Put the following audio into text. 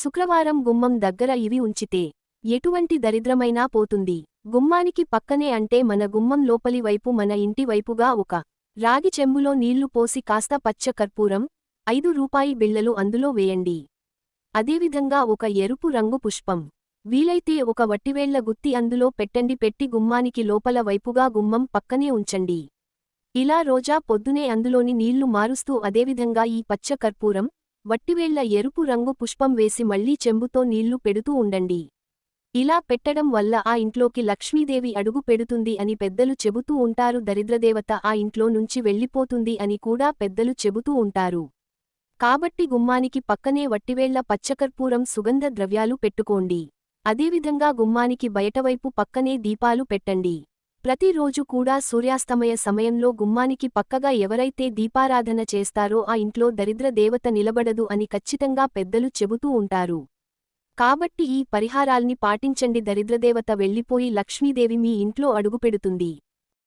శుక్రవారం గుమ్మం దగ్గర ఇవి ఉంచితే ఎటువంటి దరిద్రమైనా పోతుంది. గుమ్మానికి పక్కనే అంటే మన గుమ్మం లోపలి వైపు మన ఇంటి వైపుగా ఒక రాగి చెంబులో నీళ్ళు పోసి కాస్త పచ్చ కర్పూరం ఐదు రూపాయి బిళ్ళలు అందులో వేయండి. అదేవిధంగా ఒక ఎరుపు రంగు పుష్పం. వీలైతే ఒక వట్టివేళ్ళ గుత్తి అందులో పెట్టండి పెట్టి గుమ్మానికి లోపల వైపుగా గుమ్మం పక్కనే ఉంచండి. ఇలా రోజా పొద్దునే అందులోని నీళ్ళు మారుస్తూ అదేవిధంగా ఈ పచ్చ కర్పూరం వట్టివేళ్ళ ఎరుపు రంగు పుష్పం వేసి మళ్ళీ చెంబుతో నీళ్ళు పెడుతూ ఉండండి. ఇలా పెట్టడం వల్ల ఆ ఇంట్లోకి లక్ష్మీదేవి అడుగు పెడుతుంది అని పెద్దలు చెబుతూ ఉంటారు. దరిద్రదేవత ఆ ఇంట్లో నుంచి వెళ్ళిపోతుంది అని కూడా పెద్దలు చెబుతూ ఉంటారు. కాబట్టి గుమ్మానికి పక్కనే వట్టివేళ్ళ పచ్చకర్పూరం సుగంధ ద్రవ్యాలు పెట్టుకోండి. అదేవిధంగా గుమ్మానికి బయటవైపు పక్కనే దీపాలు పెట్టండి. ప్రతిరోజు కూడా సూర్యాస్తమయ సమయంలో గుమ్మానికి పక్కగా ఎవరైతే దీపారాధన చేస్తారో ఆ ఇంట్లో దరిద్ర దేవత నిలబడదు అని ఖచ్చితంగా పెద్దలు చెబుతూ ఉంటారు. కాబట్టి ఈ పరిహారాల్ని పాటించండి. దరిద్రదేవత వెళ్ళిపోయి లక్ష్మీదేవి మీ ఇంట్లో అడుగుపెడుతుంది.